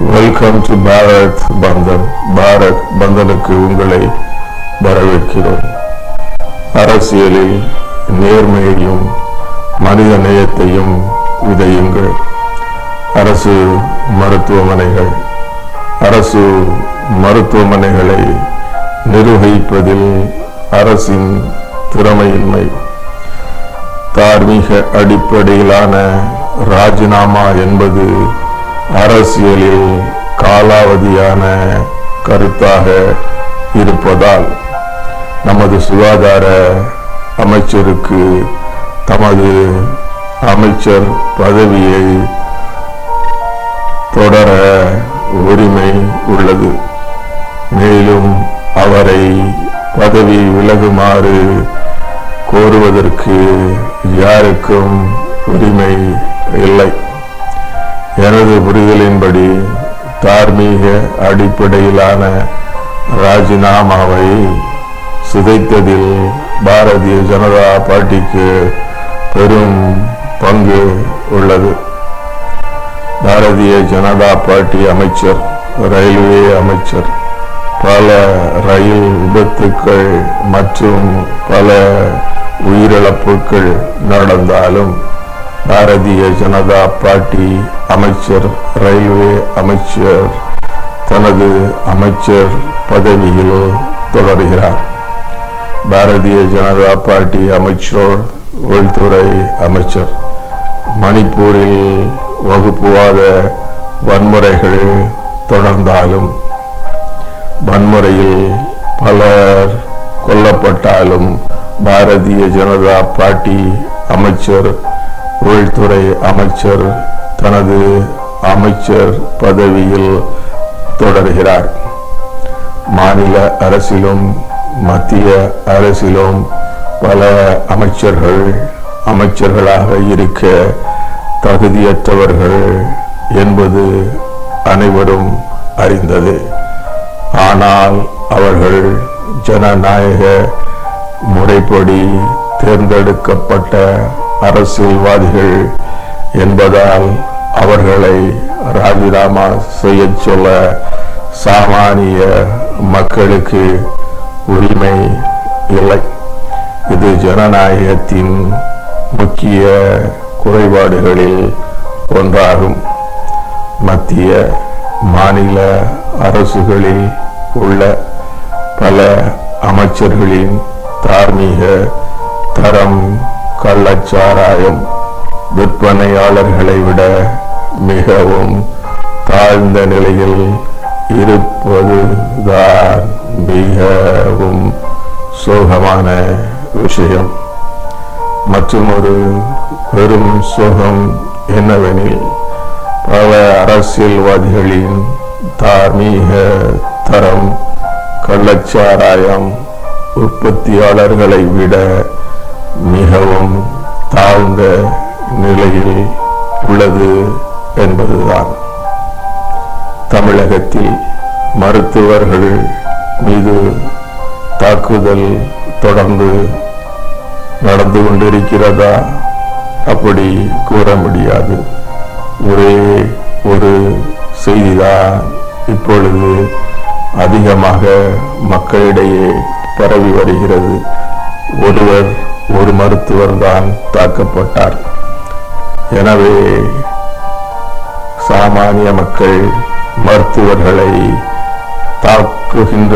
Welcome to Bharat Bandhan Bharat பந்தனுக்கு உங்களை வரவேற்கிறோம். அரசியலில் நேர்மையையும் மனித நேயத்தையும் விதையுங்கள். அரசு மருத்துவமனைகள். அரசு மருத்துவமனைகளை நிர்வகிப்பதில் அரசின் திறமையின்மை. தார்மீக அடிப்படையிலான ராஜினாமா என்பது அரசியலில் காலாவதியான கருத்தாக இருப்பதால் நமது சுகாதார அமைச்சருக்கு தமது அமைச்சர் பதவியை தொடர உரிமை உள்ளது. மேலும் அவரை பதவி விலகுமாறு கோருவதற்கு யாருக்கும் உரிமை இல்லை. எனது புரிதலின்படி தார்மீக அடிப்படையிலான ராஜினாமாவை சிதைத்ததில் பாரதிய ஜனதா பார்ட்டிக்கு பெரும் பங்கு உள்ளது. பாரதிய ஜனதா பார்ட்டி அமைச்சர் ரயில்வே அமைச்சர் பல ரயில் விபத்துக்கள் மற்றும் பல உயிரிழப்புகள் நடந்தாலும் பாரதிய ஜனதா பார்ட்டி அமைச்சர் ரயில்வே அமைச்சர் தனது அமைச்சர் பதவியில் தொடர்கிறார். பாரதிய ஜனதா பார்ட்டி அமைச்சர் உள்துறை அமைச்சர். மணிப்பூரில் வகுப்புவாத வன்முறைகள் தொடர்ந்தாலும் வன்முறையில் பலர் கொல்லப்பட்டாலும் பாரதிய ஜனதா பார்ட்டி அமைச்சர் உள்துறை அமைச்சர் தனது அமைச்சர் பதவியில் தொடர்கிறார். மாநில அரசிலும் மத்திய அரசிலும் பல அமைச்சர்கள் அமைச்சர்களாக இருக்க தகுதியற்றவர்கள் என்பது அனைவரும் அறிந்தது. ஆனால் அவர்கள் ஜனநாயக முறைப்படி தேர்ந்தெடுக்கப்பட்ட அரசியல்வாதிகள் என்பதால் அவர்களை ராஜினாமா செய்யச் சொல்ல சாமானிய மக்களுக்கு உரிமை இல்லை. இது ஜனநாயகத்தின் முக்கிய குறைபாடுகளில் ஒன்றாகும். மத்திய மாநில அரசுகளில் உள்ள பல அமைச்சர்களின் தார்மீக தரம் கள்ளச்சாராயம். விற்பனையாளர்களை விட மிகவும் தாழ்ந்த நிலையில் இருப்பதுதான் மிகவும் சோகமான விஷயம். மற்றும் ஒரு பெரும் சோகம் என்னவெனில் பல அரசியல்வாதிகளின் தார்மீக தரம் கள்ளச்சாராயம் உற்பத்தியாளர்களை விட மிகவும் தாழ்ந்த நிலையில் உள்ளது என்பதுதான். தமிழகத்தில் மருத்துவர்கள் மீது தாக்குதல் தொடர்ந்து நடந்து கொண்டிருக்கிறதா? அப்படி கூற முடியாது. ஒரே ஒரு செய்திதான் இப்பொழுது அதிகமாக மக்களிடையே பரவி வருகிறது. ஒருவர் ஒரு மருத்துவர் தான் தாக்கப்பட்டார். எனவே சாமானிய மக்கள் மருத்துவர்களை தாக்குகின்ற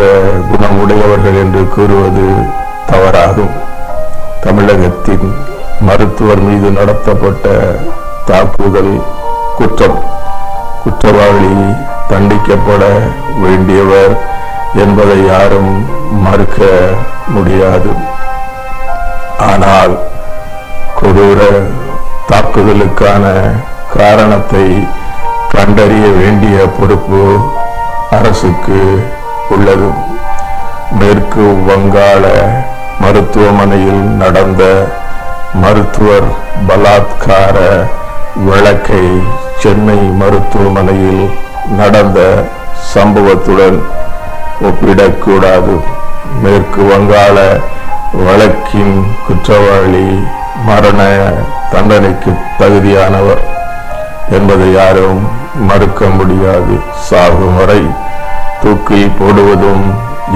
குணமுடையவர்கள் என்று கூறுவது தவறாகும். தமிழகத்தின் மருத்துவர் மீது நடத்தப்பட்ட தாக்குதல் குற்றம். குற்றவாளி தண்டிக்கப்பட வேண்டியவர் என்பதை யாரும் மறுக்க முடியாது. ஆனால் கொடூர தாக்குதலுக்கான காரணத்தை கண்டறிய வேண்டிய பொறுப்பு அரசுக்கு உள்ளது. மேற்கு வங்காள மருத்துவமனையில் நடந்த மருத்துவர் பலாத்கார வழக்கை சென்னை மருத்துவமனையில் நடந்த சம்பவத்துடன் ஒப்பிடக்கூடாது. மேற்கு வங்காள வழக்கின் குற்றவாளி மரண தண்டனைக்கு தகுதியானவர் என்பதை யாரும் மறுக்க முடியாது. சாகும் வரை தூக்கி போடுவதும்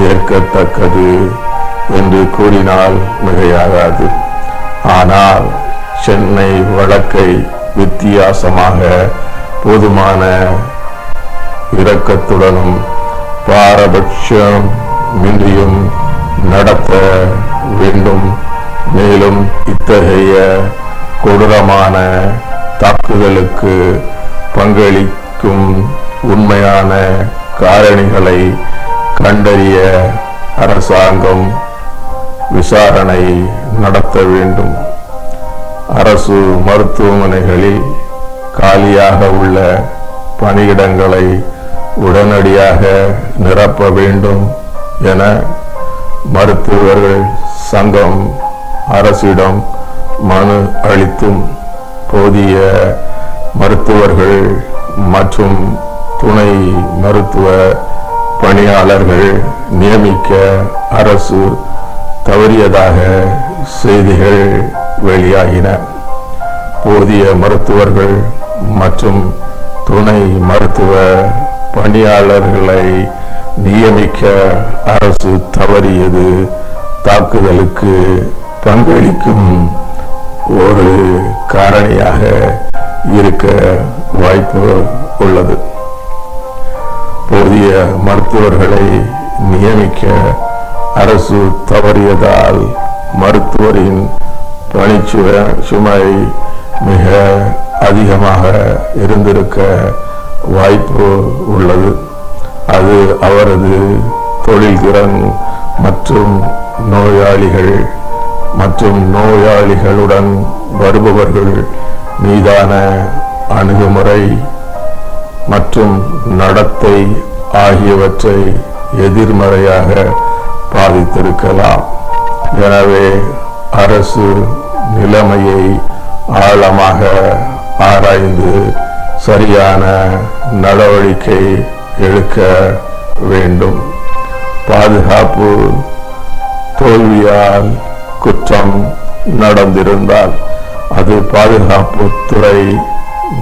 ஏற்கத்தக்கது என்று கூறினால் மிகையாகாது. ஆனால் சென்னை வழக்கை வித்தியாசமாக போதுமான இரக்கத்துடனும் பாரபட்சம் மின்றியும் நடத்த வேண்டும் மேலும் இத்தகைய கொடூரமான தாக்குதலுக்கு பங்களிக்கும் உண்மையான காரணிகளை கண்டறிய அரசாங்கம் விசாரணை நடத்த வேண்டும். அரசு மருத்துவமனைகளில் காலியாக உள்ள பணியிடங்களை உடனடியாக நிரப்ப வேண்டும் என மருத்துவர்கள் சங்கம் அரசிடம் மனு அளித்தும் போதிய மருத்துவர்கள் மற்றும் துணை மருத்துவ பணியாளர்கள் நியமிக்க அரசு தவறியதாக செய்திகள் வெளியாகின. போதிய மருத்துவர்கள் மற்றும் துணை மருத்துவ பணியாளர்களை நியமிக்க அரசு தவறியது. தாக்குதலுக்கு பங்களிக்கும் ஒரு காரணியாக இருக்க வாய்ப்பு உள்ளது. போதிய மருத்துவர்களை நியமிக்க அரசு தவறியதால் மருத்துவரின் பணிச்சுவ சுமை மிக அதிகமாக இருந்திருக்க வாய்ப்பு உள்ளது. அது அவரது தொழில்திறன் மற்றும் நோயாளிகள் மற்றும் நோயாளிகளுடன் வருபவர்கள் மீதான அணுகுமுறை மற்றும் நடத்தை ஆகியவற்றை எதிர்மறையாக பாதித்திருக்கலாம். எனவே அரசு நிலைமையை ஆழமாக ஆராய்ந்து சரியான நடவடிக்கை எடுக்க வேண்டும். பாதுகாப்பு தோல்வியால் குற்றம் நடந்திருந்தால் அது பாதுகாப்பு துறை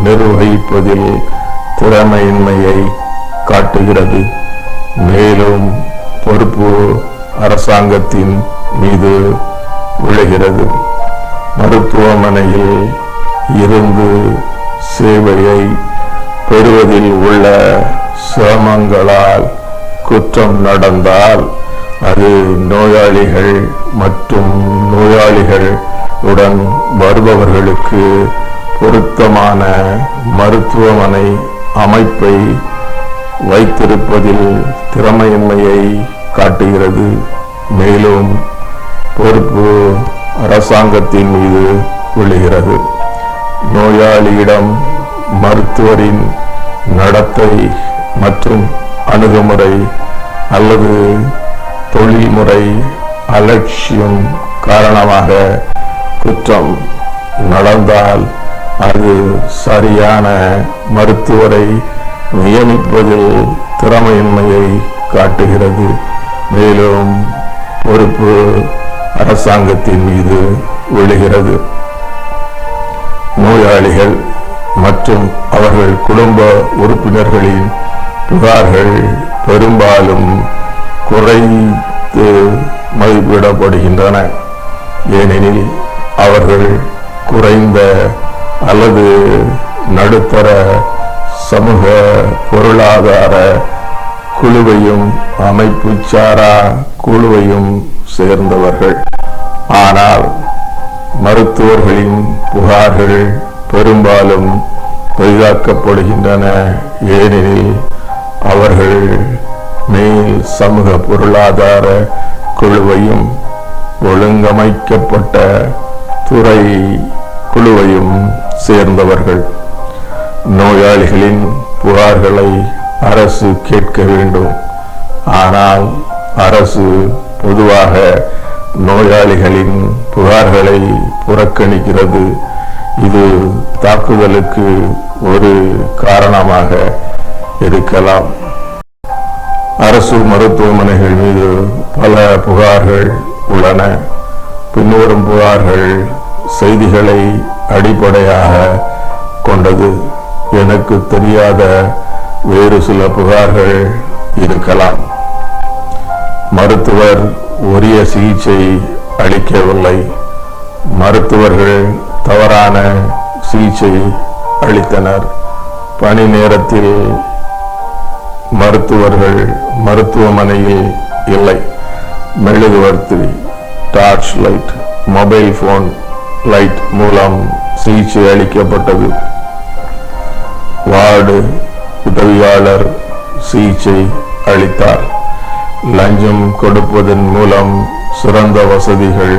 நிர்வகிப்பதில் திறமையின்மையை காட்டுகிறது. மேலும் பொறுப்பு அரசாங்கத்தின் மீது விழுகிறது. மருத்துவமனையில் இருந்து சேவையை பெறுவதில் உள்ள சிரமங்களால் குற்றம் நடந்தால் அது நோயாளிகள் மற்றும் நோயாளிகள் உடன் வருபவர்களுக்கு பொருத்தமான மருத்துவமனை அமைப்பை வைத்திருப்பதில் திறமையின்மையை காட்டுகிறது. மேலும் பொறுப்பு அரசாங்கத்தின் மீது விழுகிறது. நோயாளியிடம் மருத்துவரின் நடத்தை மற்றும் அணுகுமுறை அல்லது தொழில்முறை அலட்சியம் காரணமாக குற்றம் நடந்தால் அது சரியான மருத்துவரை நியமிப்பதில் திறமையின்மையை காட்டுகிறது. மேலும் பொறுப்பு அரசாங்கத்தின் மீது விழுகிறது. நோயாளிகள் மற்றும் அவர்கள் குடும்ப உறுப்பினர்களின் புகார்கள் பெரும்பாலும் குறைத்து மதிப்பிடப்படுகின்றன ஏனெனில் அவர்கள் குறைந்த அல்லது நடுத்தர சமூக பொருளாதார குழுவையும் அமைப்பு சாரா குழுவையும் சேர்ந்தவர்கள். ஆனால் மருத்துவர்களின் புகார்கள் பெரும்பாலும் பெரிதாக்கப்படுகின்றன. ஏனெனில் அவர்கள் மேல் சமூக பொருளாதார குழுவையும் ஒழுங்கமைக்கப்பட்ட துறை குழுவையும் சேர்ந்தவர்கள். நோயாளிகளின் புகார்களை அரசு கேட்க வேண்டும். ஆனால் அரசு பொதுவாக நோயாளிகளின் புகார்களை புறக்கணிக்கிறது. இது தாக்குதலுக்கு ஒரு காரணமாக இருக்கலாம். அரசு மருத்துவமனைகள் மீது பல புகார்கள் உள்ளன. பின்வரும் புகார்கள் செய்திகளை அடிப்படையாக கொண்டது. எனக்கு தெரியாத வேறு சில புகார்கள் இருக்கலாம். மருத்துவர் உரிய சிகிச்சை அளிக்கவில்லை. மருத்துவர்கள் தவறான சிகிச்சை அளித்தனர். பணி நேரத்தில் மருத்துவர்கள் மருத்துவமனையில் இல்லை. மெழுகுவர்த்தி torch light mobile phone light மூலம் சிகிச்சை அளிக்கப்பட்டது. வார்டு உதவியாளர் சிகிச்சை அளித்தார். லஞ்சம் கொடுப்பதன் மூலம் சிறந்த வசதிகள்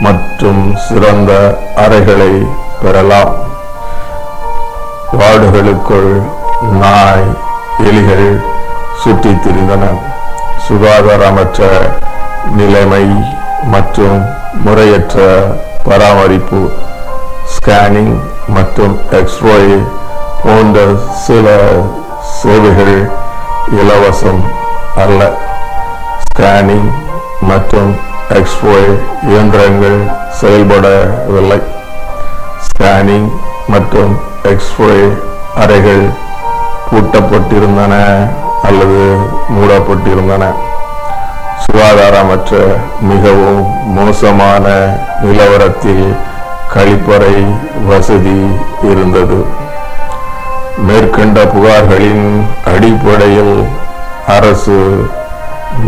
மற்றும் சிறந்த அறைகளை பெறலாம். வார்டுகளுக்குள் நாய் எலிகள் சுற்றி திரிந்தன. சுகாதாரமற்ற நிலைமை மற்றும் முறையற்ற பராமரிப்பு ஸ்கேனிங் மற்றும் எக்ஸ்ரே போன்ற சில சேவைகள் இலவசம் அல்ல. ஸ்கேனிங் மற்றும் எக்ஸ்ரே இயந்திரங்கள் செயல்படவில்லை. ஸ்கேனிங் மற்றும் எக்ஸ்ரே அறைகள் பூட்டப்பட்டிருந்தன அல்லது மூடப்பட்டிருந்தன. சுகாதாரமற்ற மிகவும் மோசமான நிலவரத்தில் கழிப்பறை வசதி இருந்தது. மேற்கண்ட புகார்களின் அடிப்படையில் அரசு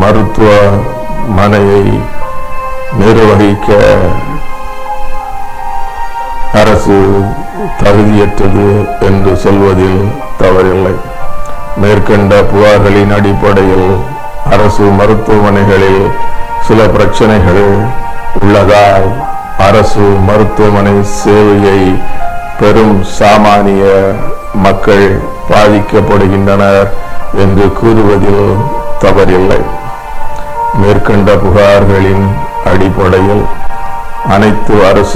மருத்துவமனையை நிர்வகிக்க அரசு தகுதியற்றது என்று சொல்வதில் தவறில்லை. மேற்கண்ட புகார்களின் அடிப்படையில் அரசு மருத்துவமனைகளில் சில பிரச்சனைகள் உள்ளதால் அரசு மருத்துவமனை சேவையை பெரும் சாமானிய மக்கள் பாதிக்கப்படுகின்றனர் என்று கூறுவதில் தவறில்லை. மேற்கண்ட புகார்களின் அடிப்படையில் அனைத்து அரச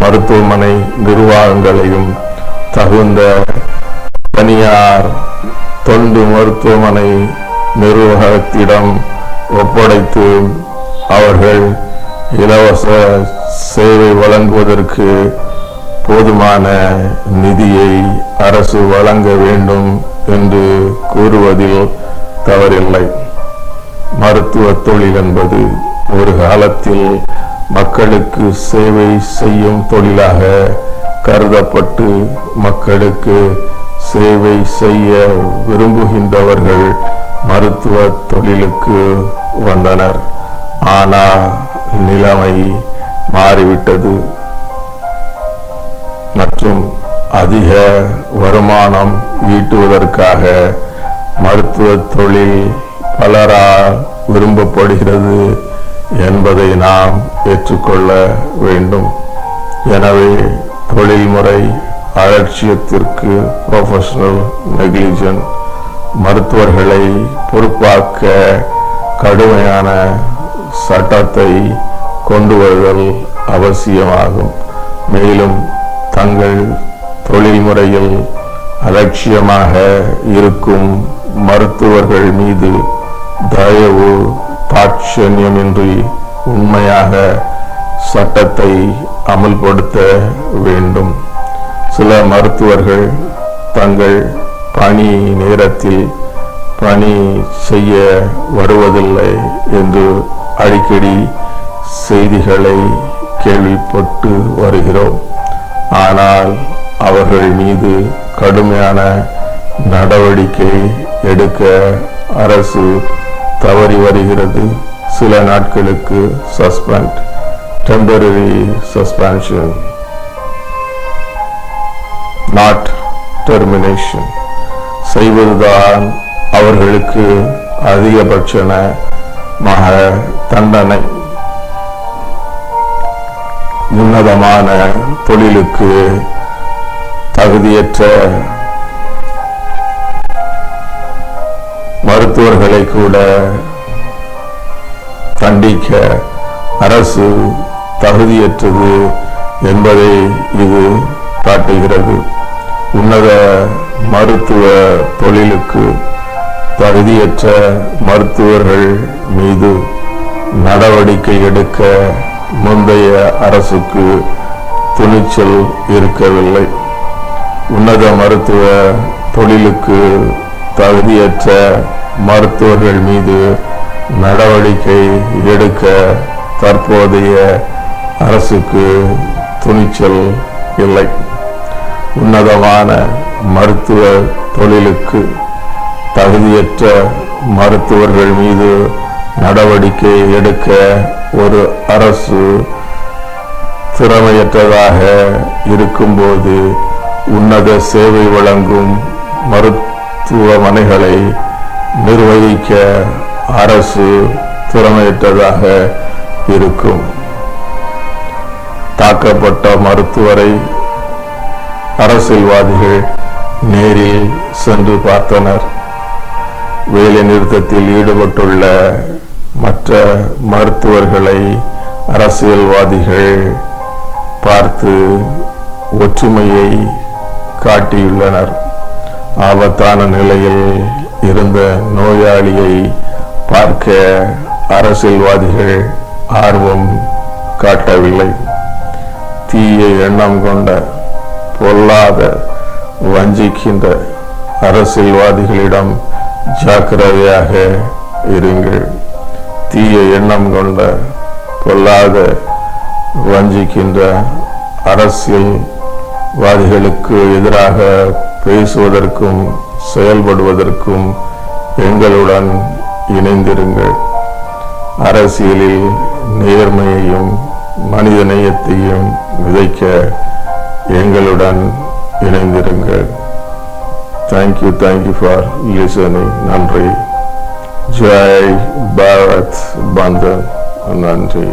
மருத்துவமனை நிர்வாகங்களையும் தகுந்த தனியார் தொண்டு மருத்துவமனை நிர்வாகத்திடம் ஒப்படைத்து அவர்கள் இலவச சேவை வழங்குவதற்கு போதுமான நிதியை அரசு வழங்க வேண்டும் என்று கூறுவதில் தவறில்லை. மருத்துவ தொழில் என்பது ஒரு காலத்தில் மக்களுக்கு சேவை செய்யும் தொழிலாக கருதப்பட்டு மக்களுக்கு சேவை செய்ய விரும்புகின்றவர்கள் மருத்துவ தொழிலுக்கு வந்தனர். ஆனால் நிலைமை மாறிவிட்டது. மற்றும் அதிக வருமானம் ஈட்டுவதற்காக மருத்துவ தொழில் பலரால் விரும்பப்படுகிறது என்பதை நாம் ஏற்றுக்கொள்ள வேண்டும். எனவே தொழில்முறை அலட்சியத்திற்கு ப்ரொஃபஷனல் நெக்லிஜன் மருத்துவர்களை பொறுப்பாக்க கடுமையான சட்டத்தை கொண்டு வருதல் அவசியமாகும். மேலும் தங்கள் தொழில்முறையில் அலட்சியமாக இருக்கும் மருத்துவர்கள் மீது தயவு தாட்சண்யமின்றி உண்மையாக சட்டத்தை அமல்படுத்த வேண்டும். சில மருத்துவர்கள் தங்கள் பணி நேரத்தில் பணி செய்ய வருவதில்லை என்று அடிக்கடி செய்திகளை கேள்விப்பட்டு வருகிறோம். ஆனால் அவர்கள் மீது கடுமையான நடவடிக்கை எடுக்க அரசு தவறி வருகிறது. சில நாட்களுக்கு suspend. Temporary suspension, not termination. செய்வதுதான் அவர்களுக்கு அதிகபட்சமாக தண்டனை உன்னதமான தொழிலுக்கு தகுதியற்ற மருத்துவர்களை கூட தண்டிக்க அரசு தகுதியற்றது என்பதை இது காட்டுகிறது. உன்னத மருத்துவ தொழிலுக்கு தகுதியற்ற மருத்துவர்கள் மீது நடவடிக்கை எடுக்க முந்தைய அரசுக்கு துணிச்சல் இருக்கவில்லை. உன்னத மருத்துவ தொழிலுக்கு தகுதியற்ற மருத்துவர்கள் மீது நடவடிக்கை எடுக்க தற்போதைய அரசுக்கு துணிச்சல் இல்லை. உன்னதமான மருத்துவ தொழிலுக்கு தகுதியற்ற மருத்துவர்கள் மீது நடவடிக்கை எடுக்க ஒரு அரசு திறமையற்றதாக இருக்கும்போது உன்னத சேவை வழங்கும் மருத்துவமனைகளை நிர்வகிக்க அரசு திறமையற்றதாக இருக்கும். தாக்கப்பட்ட மருத்துவரை அரசியல்வாதிகள் நேரில் சென்று பார்த்தனர். வேலை நிறுத்தத்தில் ஈடுபட்டுள்ள மற்ற மருத்துவர்களை அரசியல்வாதிகள் பார்த்து ஒற்றுமையை காட்டியுள்ளனர். ஆபத்தான நிலையில் இருந்த நோயாளியை பார்க்க அரசியல்வாதிகள் ஆர்வம் காட்டவில்லை. தீய எண்ணம் கொண்ட பொல்லாத வஞ்சிக்கின்ற அரசியல்வாதிகளிடம் ஜாக்கிரதையாக இருங்கள். தீய எண்ணம் கொண்ட பொல்லாத வஞ்சிக்கின்ற அரசியல்வாதிகளுக்கு எதிராக பேசுவதற்கும் செயல்படுவதற்கும் எங்களுடன் இணைந்திருங்கள். அரசியலில் நேர்மையையும் மனித நேயத்தையும் விதைக்க எங்களுடன் இணைந்திருங்கள். தேங்க்யூ தேங்க்யூ ஃபார் லிசனிங் நன்றி. ஜெய் பாரத். பந்தன் நன்றி.